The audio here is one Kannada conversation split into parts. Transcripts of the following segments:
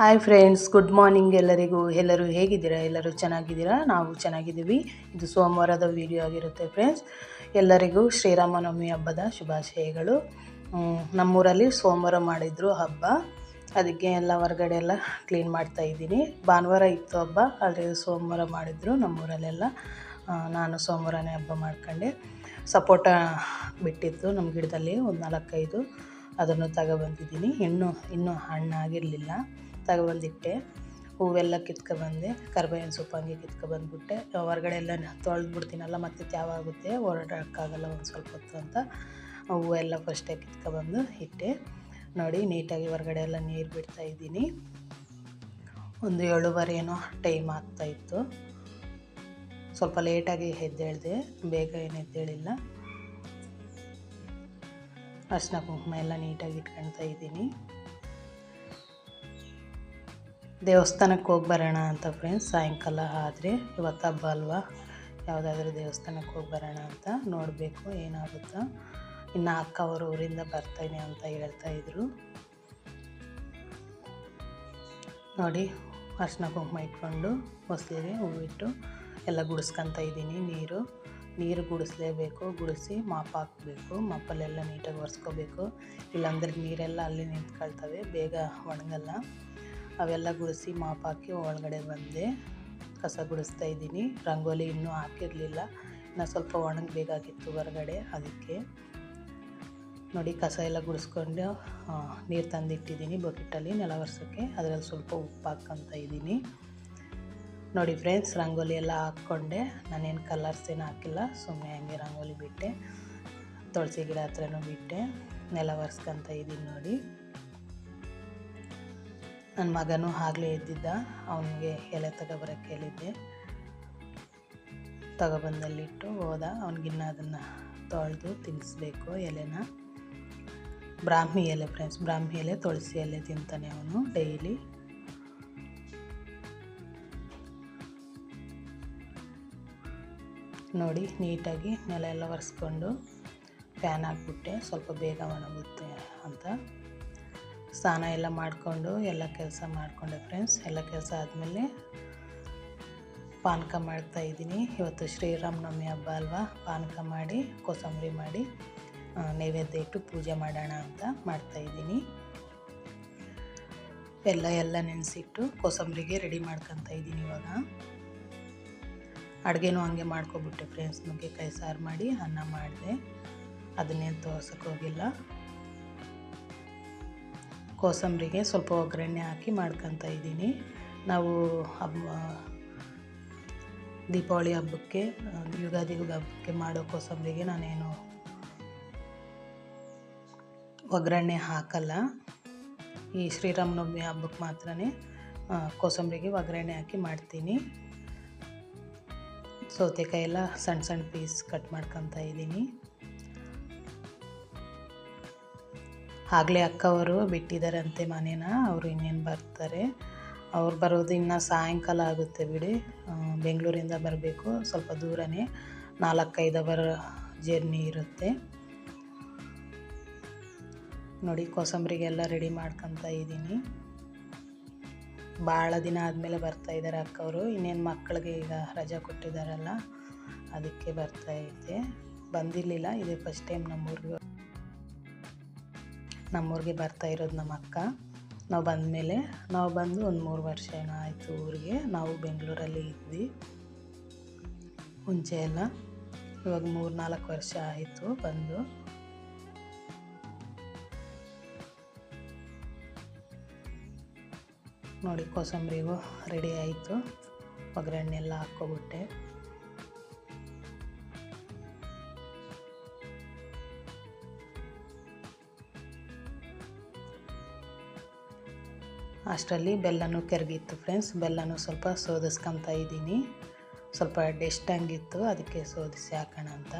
ಹಾಯ್ ಫ್ರೆಂಡ್ಸ್ ಗುಡ್ ಮಾರ್ನಿಂಗ್ ಎಲ್ಲರಿಗೂ. ಎಲ್ಲರೂ ಹೇಗಿದ್ದೀರಾ? ಎಲ್ಲರೂ ಚೆನ್ನಾಗಿದ್ದೀರಾ? ನಾವು ಚೆನ್ನಾಗಿದ್ದೀವಿ. ಇದು ಸೋಮವಾರದ ವಿಡಿಯೋ ಆಗಿರುತ್ತೆ ಫ್ರೆಂಡ್ಸ್ ಎಲ್ಲರಿಗೂ ಶ್ರೀರಾಮನವಮಿ ಹಬ್ಬದ ಶುಭಾಶಯಗಳು. ನಮ್ಮೂರಲ್ಲಿ ಸೋಮವಾರ ಮಾಡಿದ್ರು ಹಬ್ಬ. ಅದಕ್ಕೆ ಎಲ್ಲ ಹೊರಗಡೆ ಎಲ್ಲ ಕ್ಲೀನ್ ಮಾಡ್ತಾ ಇದ್ದೀನಿ. ಭಾನುವಾರ ಇತ್ತು ಹಬ್ಬ, ಆದರೆ ಸೋಮವಾರ ಮಾಡಿದ್ರು ನಮ್ಮೂರಲ್ಲೆಲ್ಲ. ನಾನು ಸೋಮವಾರನೇ ಹಬ್ಬ ಮಾಡ್ಕೊಂಡೆ. ಸಪೋಟ ಬಿಟ್ಟಿತ್ತು ನಮ್ಮ ಗಿಡದಲ್ಲಿ ಒಂದು ನಾಲ್ಕೈದು. ಅದನ್ನು ತಗೊಬಂದಿದ್ದೀನಿ. ಇನ್ನೂ ಇನ್ನೂ ಹಣ್ಣಾಗಿರಲಿಲ್ಲ. ತಗೊಬಂದಿಟ್ಟೆ ಹೂವೆಲ್ಲ ಕಿತ್ಕೊಬಂದೆ ಕರ್ಬೇವಿನ ಸೊಪ್ಪು ಹಂಗೆ ಕಿತ್ಕೊಬಂದ್ಬಿಟ್ಟೆ ಹೊರಗಡೆ ಎಲ್ಲ ತೊಳೆದು ಬಿಡ್ತೀನಲ್ಲ ಮತ್ತೆ ತ್ಯಾವಾಗುತ್ತೆ ಓಡಾಡೋಕ್ಕಾಗಲ್ಲ ಒಂದು ಸ್ವಲ್ಪ ಹೊತ್ತು ಅಂತ ಹೂವೆಲ್ಲ ಫಸ್ಟೇ ಕಿತ್ಕೊಬಂದು ಇಟ್ಟೆ. ನೋಡಿ, ನೀಟಾಗಿ ಹೊರಗಡೆ ಎಲ್ಲ ನೀರು ಬಿಡ್ತಾ ಇದ್ದೀನಿ. ಒಂದು ಏಳುವರೆ ಏನೋ ಟೈಮ್ ಆಗ್ತಾಯಿತ್ತು ಸ್ವಲ್ಪ ಲೇಟಾಗಿ ಎದ್ದೇಳಿದೆ, ಬೇಗ ಏನು ಎದ್ದೇಳಿಲ್ಲ. ಅರ್ಶಿನ ಕುಂಕುಮ ಎಲ್ಲ ನೀಟಾಗಿ ಇಟ್ಕೊಳ್ತಾ ಇದ್ದೀನಿ. ದೇವಸ್ಥಾನಕ್ಕೆ ಹೋಗಿ ಬರೋಣ ಅಂತ ಫ್ರೆಂಡ್ಸ್ ಸಾಯಂಕಾಲ ಆದರೆ ಇವತ್ತು ಹಬ್ಬ ಅಲ್ವಾ? ಯಾವುದಾದ್ರೂ ದೇವಸ್ಥಾನಕ್ಕೆ ಹೋಗಿ ಬರೋಣ ಅಂತ ನೋಡಬೇಕು, ಏನಾಗುತ್ತೋ? ಇನ್ನು ಅಕ್ಕ ಅವರು ಊರಿಂದ ಬರ್ತಾನೆ ಅಂತ ಹೇಳ್ತಾ ಇದ್ರು. ನೋಡಿ ಅರ್ಶಿನ ಕುಂಕುಮ ಇಟ್ಕೊಂಡು ಹೊಸಲಿಗೆ ಹೂವಿಟ್ಟು ಎಲ್ಲ ಗುಡಿಸ್ಕೊಂತ ಇದ್ದೀನಿ ನೀರು. ನೀರು ಗುಡಿಸ್ಲೇಬೇಕು, ಗುಡಿಸಿ ಮಾಪ್ ಹಾಕಬೇಕು, ಮಾಪಲ್ಲೆಲ್ಲ ನೀಟಾಗಿ ಒರೆಸ್ಕೋಬೇಕು. ಇಲ್ಲಾಂದ್ರೆ ನೀರೆಲ್ಲ ಅಲ್ಲಿ ನಿಂತ್ಕೊಳ್ತವೆ, ಬೇಗ ಒಣಗಲ್ಲ. ಅವೆಲ್ಲ ಗುಡಿಸಿ ಮಾಪ್ ಹಾಕಿ ಒಳಗಡೆ ಬಂದೆ ಕಸ ಗುಡಿಸ್ತಾ ಇದ್ದೀನಿ. ರಂಗೋಲಿ ಇನ್ನೂ ಹಾಕಿರಲಿಲ್ಲ. ಇನ್ನು ಸ್ವಲ್ಪ ಒಣಗಬೇಕಾಗಿತ್ತು ಹೊರಗಡೆ, ಅದಕ್ಕೆ ನೋಡಿ ಕಸ ಎಲ್ಲ ಗುಡಿಸ್ಕೊಂಡು ನೀರು ತಂದಿಟ್ಟಿದ್ದೀನಿ ಬಕೆಟಲ್ಲಿ ನೆಲ ಒರೆಸೋಕ್ಕೆ. ಅದರಲ್ಲಿ ಸ್ವಲ್ಪ ಉಪ್ಪು ಹಾಕ್ಕೊತ ಇದ್ದೀನಿ. ನೋಡಿ ಫ್ರೆಂಡ್ಸ್, ರಂಗೋಲಿ ಎಲ್ಲ ಹಾಕ್ಕೊಂಡೆ. ನಾನೇನು ಕಲರ್ಸ್ ಏನು ಹಾಕಿಲ್ಲ ಸುಮ್ಮನೆ ಹಂಗೆ ರಂಗೋಲಿ ಬಿಟ್ಟೆ. ತುಳಸಿ ಗಿಡ ಹತ್ರನೂ ಬಿಟ್ಟೆ. ನೆಲ ಒರೆಸ್ಕೊತ ಇದ್ದೀನಿ ನೋಡಿ. ನನ್ನ ಮಗನೂ ಆಗಲೇ ಇದ್ದಿದ್ದ ಅವನಿಗೆ ಎಲೆ ತಗೊಬರಕ್ಕೆ ಹೇಳಿದ್ದೆ. ತಗೊಬಂದಲ್ಲಿಟ್ಟು ಹೋದ. ಅವನಿಗಿನ್ನ ಅದನ್ನು ತೊಳೆದು ತಿನ್ನಿಸ್ಬೇಕು ಎಲೆನ. ಬ್ರಾಹ್ಮಿ ಎಲೆ ಫ್ರೆಂಡ್ಸ್ ಬ್ರಾಹ್ಮಿ ಎಲೆ, ತುಳಸಿ ಎಲೆ ತಿಂತಾನೆ ಅವನು ಡೈಲಿ. ನೋಡಿ, ನೀಟಾಗಿ ನೆಲ ಎಲ್ಲ ಒರೆಸ್ಕೊಂಡು ಫ್ಯಾನ್ ಹಾಕ್ಬಿಟ್ಟೆ. ಸ್ವಲ್ಪ ಬೇಗ ಒಣಗುತ್ತೆ ಅಂತ. ಸ್ನಾನ ಎಲ್ಲ ಮಾಡಿಕೊಂಡು ಎಲ್ಲ ಕೆಲಸ ಮಾಡಿಕೊಂಡೆ ಫ್ರೆಂಡ್ಸ್ ಎಲ್ಲ ಕೆಲಸ ಆದಮೇಲೆ ಪಾನಕ ಮಾಡ್ತಾ ಇದ್ದೀನಿ. ಇವತ್ತು ಶ್ರೀರಾಮನವಮಿ ಹಬ್ಬ ಅಲ್ವಾ? ಪಾನಕ ಮಾಡಿ, ಕೋಸಂಬರಿ ಮಾಡಿ ನೈವೇದ್ಯ ಇಟ್ಟು ಪೂಜೆ ಮಾಡೋಣ ಅಂತ ಮಾಡ್ತಾ ಇದ್ದೀನಿ. ಎಲ್ಲ ಎಲ್ಲ ನೆನೆಸಿಟ್ಟು ಕೋಸಂಬರಿಗೆ ರೆಡಿ ಮಾಡ್ಕೊತಾ ಇದ್ದೀನಿ ಇವಾಗ. ಅಡುಗೆನೂ ಹಂಗೆ ಮಾಡ್ಕೊಬಿಟ್ಟೆ ಫ್ರೆಂಡ್ಸ್ ನುಗ್ಗೆಕಾಯಿ ಸಾರು ಮಾಡಿ ಅನ್ನ ಮಾಡಿದೆ. ಅದನ್ನೇನು ತೋರ್ಸಕ್ಕೆ ಹೋಗಿಲ್ಲ ಕೋಸಂಬರಿಗೆ ಸ್ವಲ್ಪ ಒಗ್ಗರಣೆ ಹಾಕಿ ಮಾಡ್ಕೊತಾ ಇದ್ದೀನಿ. ನಾವು ಹಬ್ಬ ದೀಪಾವಳಿ ಹಬ್ಬಕ್ಕೆ ಯುಗಾದಿ ಹಬ್ಬಕ್ಕೆ ಮಾಡೋ ಕೋಸಂಬರಿಗೆ ನಾನೇನು ಒಗ್ಗರಣೆ ಹಾಕಲ್ಲ. ಈ ಶ್ರೀರಾಮನವಮಿ ಹಬ್ಬಕ್ಕೆ ಮಾತ್ರನೇ ಕೋಸಂಬರಿಗೆ ಒಗ್ಗರಣೆ ಹಾಕಿ ಮಾಡ್ತೀನಿ. ಸೌತೆಕಾಯಿ ಎಲ್ಲ ಸಣ್ಣ ಸಣ್ಣ ಪೀಸ್ ಕಟ್ ಮಾಡ್ಕೊತಾ ಇದ್ದೀನಿ. ಆಗಲೇ ಅಕ್ಕವರು ಬಿಟ್ಟಿದ್ದಾರಂತೆ ಮನೇನ, ಅವರು ಇನ್ನೇನು ಬರ್ತಾರೆ. ಅವ್ರು ಬರೋದು ಇನ್ನು ಸಾಯಂಕಾಲ ಆಗುತ್ತೆ ಬಿಡಿ. ಬೆಂಗಳೂರಿಂದ ಬರಬೇಕು, ಸ್ವಲ್ಪ ದೂರನೇ, ನಾಲ್ಕೈದು ಅವರ್ ಜರ್ನಿ ಇರುತ್ತೆ. ನೋಡಿ, ಕೋಸಂಬರಿಗೆಲ್ಲ ರೆಡಿ ಮಾಡ್ಕೊತ ಇದ್ದೀನಿ. ಭಾಳ ದಿನ ಆದಮೇಲೆ ಬರ್ತಾ ಇದ್ದಾರೆ ಅಕ್ಕವರು. ಇನ್ನೇನು ಮಕ್ಕಳಿಗೆ ಈಗ ರಜಾ ಕೊಟ್ಟಿದ್ದಾರಲ್ಲ, ಅದಕ್ಕೆ ಬರ್ತಾ ಇದ್ದೆ. ಬಂದಿರಲಿಲ್ಲ, ಇದೇ ಫಸ್ಟ್ ಟೈಮ್ ನಮ್ಮೂರಿಗೆ. ನಮ್ಮೂರಿಗೆ ಬರ್ತಾ ಇರೋದು ನಮ್ಮ ಅಕ್ಕ. ನಾವು ಬಂದಮೇಲೆ, ನಾವು ಬಂದು ಒಂದು ಮೂರು ವರ್ಷ ಏನೋ ಆಯಿತು ಊರಿಗೆ. ನಾವು ಬೆಂಗಳೂರಲ್ಲಿ ಇದ್ವಿ. ಮುಂಚೆ ಎಲ್ಲ. ಇವಾಗ ಮೂರು, ನಾಲ್ಕು ವರ್ಷ ಆಯಿತು ಬಂದು. ನೋಡಿ, ಕೋಸಂಬರಿಗೂ ರೆಡಿ ಆಯಿತು. ಒಗ್ಗರಣೆ ಎಲ್ಲ ಹಾಕ್ಕೊಬಿಟ್ಟೆ. ಅಷ್ಟರಲ್ಲಿ ಬೆಲ್ಲನೂ ಕರಗಿತ್ತು ಫ್ರೆಂಡ್ಸ್ ಬೆಲ್ಲನೂ ಸ್ವಲ್ಪ ಸೋದಿಸ್ಕೊತಾ ಇದ್ದೀನಿ. ಸ್ವಲ್ಪ ಡೆಸ್ಟ್ ಹಂಗಿತ್ತು ಅದಕ್ಕೆ ಸೋದಿಸಿ ಹಾಕೋಣ ಅಂತ.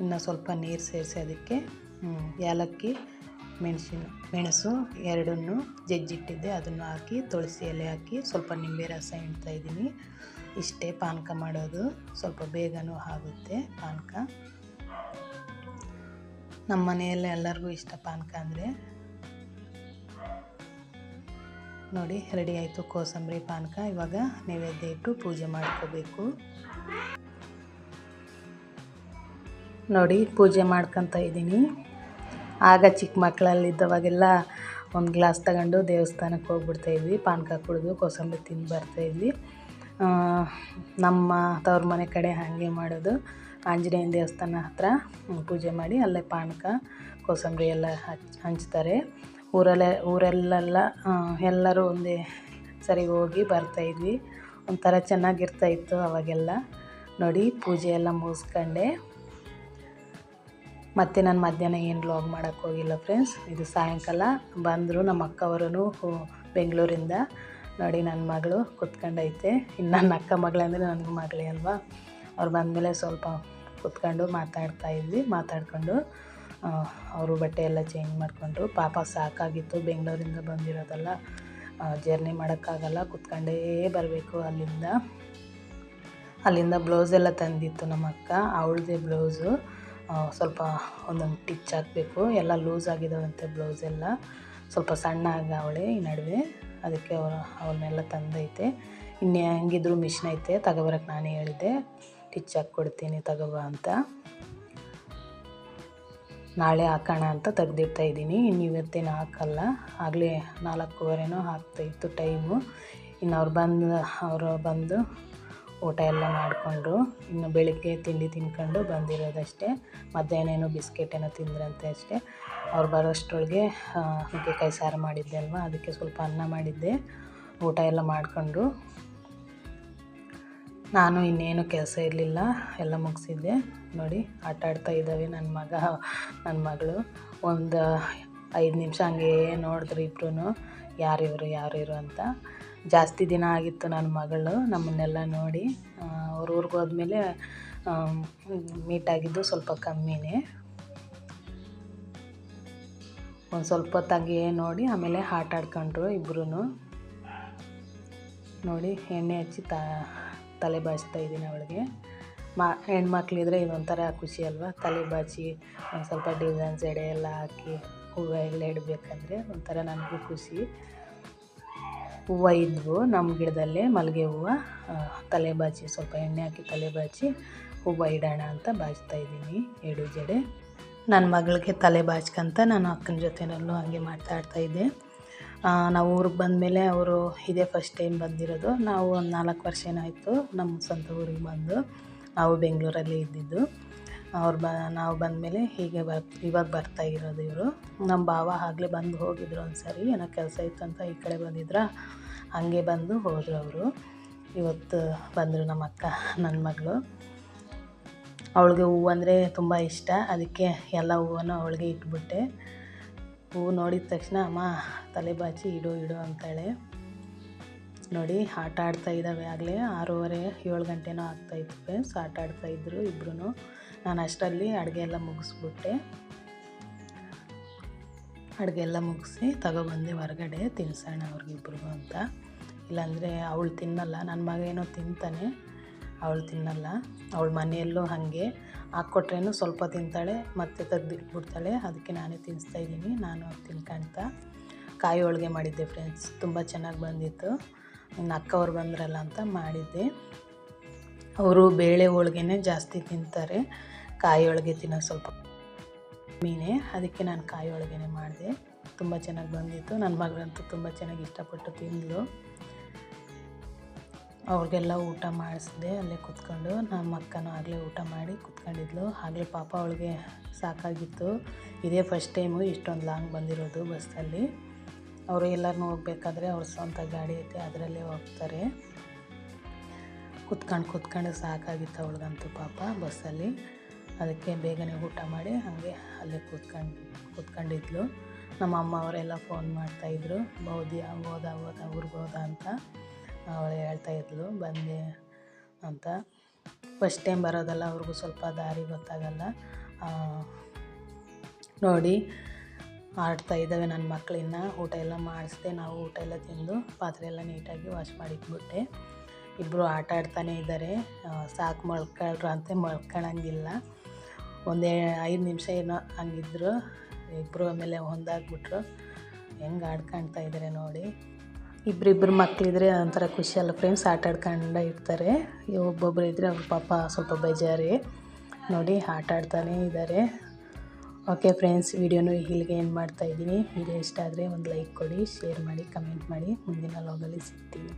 ಇನ್ನು ಸ್ವಲ್ಪ ನೀರು ಸೇರಿಸಿ ಅದಕ್ಕೆ ಏಲಕ್ಕಿ, ಮೆಣಸಿನ, ಮೆಣಸು, ಎರಡನ್ನು ಜಜ್ಜಿಟ್ಟಿದ್ದೆ. ಅದನ್ನು ಹಾಕಿ, ತುಳಸಿ ಎಲೆ ಹಾಕಿ ಸ್ವಲ್ಪ ನಿಂಬೆ ರಸ ಹಿಂಡ್ತಾ ಇದ್ದೀನಿ. ಇಷ್ಟೇ ಪಾನಕ ಮಾಡೋದು. ಸ್ವಲ್ಪ ಬೇಗನೂ ಆಗುತ್ತೆ ಪಾನಕ. ನಮ್ಮ ಮನೆಯಲ್ಲೇ ಎಲ್ಲರಿಗೂ ಇಷ್ಟ ಪಾನಕ ಅಂದರೆ ನೋಡಿ, ರೆಡಿ ಆಯಿತು ಕೋಸಂಬರಿ ಪಾನಕ. ಇವಾಗ ನೈವೇದ್ಯ ಇಟ್ಟು ಪೂಜೆ ಮಾಡ್ಕೋಬೇಕು. ನೋಡಿ, ಪೂಜೆ ಮಾಡ್ಕೊತ ಇದ್ದೀನಿ. ಆಗ ಚಿಕ್ಕ ಮಕ್ಕಳಲ್ಲಿದ್ದವಾಗೆಲ್ಲ ಒಂದು ಗ್ಲಾಸ್ ತಗೊಂಡು ದೇವಸ್ಥಾನಕ್ಕೆ ಹೋಗ್ಬಿಡ್ತಾಯಿದ್ವಿ ಪಾನಕ ಕುಡಿದು ಕೋಸಂಬರಿ ತಿಂದು ಬರ್ತಾಯಿದ್ವಿ ನಮ್ಮ ತವ್ರ ಮನೆ ಕಡೆ ಹಾಗೆ ಮಾಡೋದು. ಆಂಜನೇಯನ ದೇವಸ್ಥಾನ ಹತ್ರ ಪೂಜೆ ಮಾಡಿ ಅಲ್ಲೇ ಪಾನಕ, ಕೋಸಂಬರಿ ಎಲ್ಲ ಹಚ್, ಹಂಚ್ತಾರೆ. ಊರಲ್ಲೇ, ಊರಲ್ಲೆಲ್ಲ ಎಲ್ಲರೂ ಒಂದೇ ಸರಿ ಹೋಗಿ ಬರ್ತಾಯಿದ್ವಿ ಒಂಥರ ಚೆನ್ನಾಗಿರ್ತಾಯಿತ್ತು ಅವಾಗೆಲ್ಲ. ನೋಡಿ, ಪೂಜೆ ಎಲ್ಲ ಮುಗಿಸ್ಕೊಂಡೆ. ಮತ್ತೆ ನಾನು ಮಧ್ಯಾಹ್ನ ಏನು ಲಾಗ್ ಮಾಡೋಕ್ಕೆ ಹೋಗಿಲ್ಲ ಫ್ರೆಂಡ್ಸ್ ಇದು ಸಾಯಂಕಾಲ. ಬಂದರು ನಮ್ಮ ಅಕ್ಕವರು ಬೆಂಗಳೂರಿಂದ. ನೋಡಿ ನನ್ನ ಮಗಳು ಕುತ್ಕೊಂಡೈತೆ. ಇನ್ನು ನನ್ನ ಅಕ್ಕ ಮಗಳಂದರೆ ನನಗೆ ಮಗಳೇ ಅಲ್ವಾ? ಅವ್ರು ಬಂದಮೇಲೆ ಸ್ವಲ್ಪ ಕುತ್ಕೊಂಡು ಮಾತಾಡ್ತಾ ಇದ್ವಿ, ಮಾತಾಡ್ಕೊಂಡು ಅವರು ಬಟ್ಟೆ ಎಲ್ಲ ಚೇಂಜ್ ಮಾಡಿಕೊಂಡ್ರು. ಪಾಪ ಸಾಕಾಗಿತ್ತು, ಬೆಂಗಳೂರಿಂದ ಬಂದಿರೋದಲ್ಲ ಜರ್ನಿ ಮಾಡೋಕ್ಕಾಗಲ್ಲ, ಕುತ್ಕೊಂಡೇ ಬರಬೇಕು ಅಲ್ಲಿಂದ. ಅಲ್ಲಿಂದ ಬ್ಲೌಸ್ ಎಲ್ಲ ತಂದಿತ್ತು ನಮ್ಮ ಅಕ್ಕ, ಅವಳದೇ ಬ್ಲೌಸು ಸ್ವಲ್ಪ ಒಂದೊಂದು ಟಿಚ್ ಹಾಕಬೇಕು. ಎಲ್ಲ ಲೂಸ್ ಆಗಿದ್ದಾವಂತೆ ಬ್ಲೌಸ್ ಎಲ್ಲ. ಸ್ವಲ್ಪ ಸಣ್ಣ ಆಗವಳೆ ಈ ನಡುವೆ, ಅದಕ್ಕೆ ಅವರ ಅವನ್ನೆಲ್ಲ ತಂದೈತೆ. ಇನ್ನು ಹೆಂಗಿದ್ರು ಮಿಷಿನ್ ಐತೆ ತಗೋಬರಕ್ಕೆ ನಾನೇ ಹೇಳಿದ್ದೆ ಟಿಚ್ ಹಾಕಿ ಕೊಡ್ತೀನಿ, ತಗೋಬಾ ಅಂತ. ನಾಳೆ ಹಾಕೋಣ ಅಂತ ತೆಗ್ದಿಡ್ತಾ ಇದ್ದೀನಿ. ಇನ್ನು ಇವತ್ತೇನು ಹಾಕಲ್ಲ. ಆಗಲೇ ಆಗ್ತಾ ಇತ್ತು ಟೈಮು ಇನ್ನು ಅವ್ರು ಬಂದು, ಅವರು ಬಂದು ಊಟ ಎಲ್ಲ ಮಾಡಿಕೊಂಡ್ರು ಇನ್ನು ಬೆಳಿಗ್ಗೆ ತಿಂಡಿ ತಿನ್ಕೊಂಡು ಬಂದಿರೋದಷ್ಟೇ. ಮಧ್ಯಾಹ್ನ ಏನೋ ಬಿಸ್ಕೆಟ್ ಏನೋ ತಿಂದ್ರಂತೆ ಅಷ್ಟೇ. ಅವ್ರು ಬರೋಷ್ಟರೊಳಗೆ ನುಗ್ಗೆಕಾಯಿ ಸಾರು ಮಾಡಿದ್ದೆ ಅಲ್ವಾ? ಅದಕ್ಕೆ ಸ್ವಲ್ಪ ಅನ್ನ ಮಾಡಿದ್ದೆ. ಊಟ ಎಲ್ಲ ಮಾಡಿಕೊಂಡ್ರು ನಾನು ಇನ್ನೇನು ಕೆಲಸ ಇರಲಿಲ್ಲ, ಎಲ್ಲ ಮುಗಿಸಿದ್ದೆ. ನೋಡಿ, ಆಟ ಆಡ್ತಾ ಇದ್ದಾವೆ ನನ್ನ ಮಗ ನನ್ನ ಮಗಳು. ಒಂದು ಐದು ನಿಮಿಷ ಹಂಗೆ ನೋಡಿದ್ರು ಇಬ್ರು ಯಾರಿವರು ಯಾರಿವರು ಅಂತ. ಜಾಸ್ತಿ ದಿನ ಆಗಿತ್ತು ನನ್ನ ಮಗಳು, ನಮ್ಮನ್ನೆಲ್ಲ ನೋಡಿ. ಅವ್ರ ಊರಿಗೆ ಹೋದ್ಮೇಲೆ ಮೀಟ್ ಆಗಿದ್ದು ಸ್ವಲ್ಪ ಕಮ್ಮಿನೇ. ಒಂದು ಸ್ವಲ್ಪ ಹೊತ್ತಾಗಿ ನೋಡಿ, ಆಮೇಲೆ ಆಟ ಆಡ್ಕೊಂಡ್ರು ಇಬ್ಬರೂ ನೋಡಿ, ಎಣ್ಣೆ ಹಚ್ಚಿ ತ ತಲೆ ಬಾಚ್ತಾ ಇದ್ದೀನಿ ಅವಳಿಗೆ. ಮಾ, ಹೆಣ್ಮಕ್ಳಿದ್ರೆ ಇದೊಂಥರ ಖುಷಿ ಅಲ್ವಾ? ತಲೆ ಬಾಚಿ ಒಂದು ಸ್ವಲ್ಪ ಡಿಸೈನ್ಸ್ ಎಡೆ ಎಲ್ಲ ಹಾಕಿ ಹೂವು ಎಲ್ಲ ಇಡಬೇಕಂದ್ರೆ ಒಂಥರ ನನಗೂ ಖುಷಿ. ಹೂವು ಇದ್ವು ನಮ್ಮ ಗಿಡದಲ್ಲೇ ಮಲ್ಲಿಗೆ ಹೂವು. ತಲೆ ಬಾಚಿ ಸ್ವಲ್ಪ ಎಣ್ಣೆ ಹಾಕಿ ತಲೆ ಬಾಚಿ ಹೂವು ಇಡೋಣ ಅಂತ ಬಾಚ್ತಾ ಇದ್ದೀನಿ ಎಡು ಜಡೆ ನನ್ನ ಮಗಳಿಗೆ ತಲೆ ಬಾಚ್ಕಂತ ನಾನು ಅಕ್ಕನ ಜೊತೆನಲ್ಲೂ ಹಾಗೆ ಮಾತಾಡ್ತಾ ಇದ್ದೆ. ನಾವು ಊರಿಗೆ ಬಂದಮೇಲೆ ಅವರು ಇದೇ ಫಸ್ಟ್ ಟೈಮ್ ಬಂದಿರೋದು. ನಾವು ಒಂದು ನಾಲ್ಕು ವರ್ಷ ಏನಾಯಿತು ನಮ್ಮ ಸ್ವಂತ ಊರಿಗೆ ಬಂದು ನಾವು ಬೆಂಗಳೂರಲ್ಲಿ ಇದ್ದಿದ್ದು. ಅವ್ರು ಬ, ನಾವು ಬಂದಮೇಲೆ ಹೀಗೆ ಬರ್, ಇವಾಗ ಬರ್ತಾ ಇರೋದು ಇವರು. ನಮ್ಮ ಭಾವ ಆಗಲೇ ಬಂದು ಹೋಗಿದ್ರು ಒಂದು ಸರಿ ಏನೋ ಕೆಲಸ ಇತ್ತು ಅಂತ ಈ ಕಡೆ ಬಂದಿದ್ರ? ಹಾಗೆ ಬಂದು ಹೋದರು ಅವರು. ಇವತ್ತು ಬಂದರು ನಮ್ಮ ಅಕ್ಕ ನನ್ನ ಮಗಳು. ಅವಳಿಗೆ ಹೂವು ಅಂದರೆ ತುಂಬ ಇಷ್ಟ. ಅದಕ್ಕೆ ಎಲ್ಲ ಹೂವನ್ನು ಅವಳಿಗೆ ಇಟ್ಬಿಟ್ಟೆ. ಹೂವು ನೋಡಿದ ತಕ್ಷಣ, ಅಮ್ಮ, ತಲೆ ಬಾಚಿ ಇಡು ಇಡು ಅಂತಾಳೆ. ನೋಡಿ, ಆಟ ಆಡ್ತಾ ಇದ್ದಾವೆ ಆಗಲೇ. ಆರೂವರೆ, ಏಳು ಗಂಟೆನೋ ಆಗ್ತಾಯಿತ್ತು ಫ್ರೆಂಡ್ಸ್ ಆಟ ಆಡ್ತಾ ಇದ್ದರು ಇಬ್ಬರು ನಾನು ಅಷ್ಟರಲ್ಲಿ ಅಡುಗೆ ಎಲ್ಲ ಮುಗಿಸ್ಬಿಟ್ಟೆ. ಅಡುಗೆ ಎಲ್ಲ ಮುಗಿಸಿ ತಗೊಬಂದೆ ಹೊರಗಡೆ, ತಿನ್ಸೋಣ ಅವ್ರಿಗಿಬ್ರಿಗೂ ಅಂತ. ಇಲ್ಲಾಂದರೆ ಅವಳು ತಿನ್ನಲ್ಲ. ನನ್ನ ಮಗ ಏನೋ ತಿಂತಾನೆ. ಅವಳು ತಿನ್ನಲ್ಲ. ಅವಳು ಮನೆಯಲ್ಲೂ ಹಾಗೆ. ಹಾಕ್ಕೊಟ್ರೇನು ಸ್ವಲ್ಪ ತಿಂತಾಳೆ, ಮತ್ತೆ ತೆಗ್ದಿಟ್ಬಿಡ್ತಾಳೆ. ಅದಕ್ಕೆ ನಾನೇ ತಿನ್ನಿಸ್ತಾ ಇದ್ದೀನಿ. ನಾನು ತಿನ್ಕಂತ ಕಾಯಿ ಹೋಳಿಗೆ ಮಾಡಿದ್ದೆ ಫ್ರೆಂಡ್ಸ್ ತುಂಬ ಚೆನ್ನಾಗಿ ಬಂದಿತ್ತು. ಇನ್ನು ಅಕ್ಕವ್ರು ಬಂದ್ರಲ್ಲ ಅಂತ ಮಾಡಿದ್ದೆ. ಅವರು ಬೇಳೆ ಹೋಳಿಗೆನೇ ಜಾಸ್ತಿ ತಿಂತಾರೆ. ಕಾಯಿ ಹೋಳಿಗೆ ತಿನ್ನೋ ಸ್ವಲ್ಪ ಮೀನೇ ಅದಕ್ಕೆ ನಾನು ಕಾಯಿ ಹೋಳಿಗೆನೇ ಮಾಡಿದೆ. ತುಂಬ ಚೆನ್ನಾಗಿ ಬಂದಿತ್ತು. ನನ್ನ ಮಗಳಂತೂ ತುಂಬ ಚೆನ್ನಾಗಿ ಇಷ್ಟಪಟ್ಟು ತಿಂದಳು. ಅವ್ರಿಗೆಲ್ಲ ಊಟ ಮಾಡಿಸಿದೆ ಅಲ್ಲೇ ಕೂತ್ಕೊಂಡು, ನಮ್ಮ ಅಕ್ಕನೂ ಆಗಲೇ ಊಟ ಮಾಡಿ ಕೂತ್ಕೊಂಡಿದ್ಲು. ಆಗಲೇ ಪಾಪ ಅವಳಿಗೆ ಸಾಕಾಗಿತ್ತು. ಇದೇ ಫಸ್ಟ್ ಟೈಮು ಇಷ್ಟೊಂದು ಲಾಂಗ್ ಬಂದಿರೋದು ಬಸ್ಸಲ್ಲಿ ಅವರು ಎಲ್ಲರನ್ನೂ ಹೋಗ್ಬೇಕಾದ್ರೆ ಅವ್ರ ಸ್ವಂತ ಗಾಡಿ ಐತೆ, ಅದರಲ್ಲೇ ಹೋಗ್ತಾರೆ. ಕುತ್ಕೊಂಡು ಕುತ್ಕೊಂಡು ಸಾಕಾಗಿತ್ತು ಅವಳಿಗಂತೂ ಪಾಪ ಬಸ್ಸಲ್ಲಿ ಅದಕ್ಕೆ ಬೇಗನೆ ಊಟ ಮಾಡಿ ಹಾಗೆ ಅಲ್ಲೇ ಕೂತ್ಕೊಂಡು, ಕೂತ್ಕೊಂಡಿದ್ಲು. ನಮ್ಮ ಅಮ್ಮ ಅವರೆಲ್ಲ ಫೋನ್ ಮಾಡ್ತಾಯಿದ್ರು ಬೌದ್ಯ, ಹೋದ ಹೋದ, ಊರಿಗೆ ಹೋದ ಅಂತ. ಅವಳು ಹೇಳ್ತಾ ಇದ್ಲು, ಬಂದೆ ಅಂತ. ಫಸ್ಟ್ ಟೈಮ್ ಬರೋದಲ್ಲ, ಅವ್ರಿಗೂ ಸ್ವಲ್ಪ ದಾರಿ ಗೊತ್ತಾಗಲ್ಲ. ನೋಡಿ, ಆಡ್ತಾ ಇದ್ದಾವೆ ನನ್ನ ಮಕ್ಕಳಿನ್ನ ಊಟ ಎಲ್ಲ ಮಾಡಿಸ್ದೆ, ನಾವು ಊಟ ಎಲ್ಲ ತಿಂದು ಪಾತ್ರೆ ಎಲ್ಲ ನೀಟಾಗಿ ವಾಶ್ ಮಾಡಿಟ್ಬಿಟ್ಟೆ. ಇಬ್ಬರು ಆಟ ಆಡ್ತಾನೆ ಇದ್ದಾರೆ ಸಾಕು ಮಲ್ಕೊಳ್ರು ಅಂತ ಮಳ್ಕೊಳಂಗಿಲ್ಲ ಒಂದೇ ಐದು ನಿಮಿಷ ಏನೋ ಹಂಗಿದ್ರು ಇಬ್ಬರು ಆಮೇಲೆ ಹೊಂದಾಗ್ಬಿಟ್ರು. ಹೆಂಗೆ ಆಡ್ಕೊಳ್ತಾ ಇದ್ದಾರೆ ನೋಡಿ. ಇಬ್ಬರಿಬ್ಬರು ಮಕ್ಕಳಿದ್ರೆ ಒಂಥರ ಖುಷಿಯಲ್ಲ ಫ್ರೆಂಡ್ಸ್ ಆಟ ಆಡ್ಕೊಂಡು ಇರ್ತಾರೆ. ಒಬ್ಬೊಬ್ರು ಇದ್ದರೆ ಅವ್ರ ಪಾಪ ಸ್ವಲ್ಪ ಬೇಜಾರಿ. ನೋಡಿ ಆಟ ಆಡ್ತಾನೇ ಇದ್ದಾರೆ ಓಕೆ ಫ್ರೆಂಡ್ಸ್ ವಿಡಿಯೋನು ಇಲ್ಲಿಗೆ ಏನು ಮಾಡ್ತಾಯಿದ್ದೀನಿ ವಿಡಿಯೋ ಇಷ್ಟ ಆದರೆ ಒಂದು ಲೈಕ್ ಕೊಡಿ ಶೇರ್ ಮಾಡಿ ಕಮೆಂಟ್ ಮಾಡಿ. ಮುಂದಿನ ಲಾಗಲ್ಲಿ ಸಿಗ್ತೀನಿ.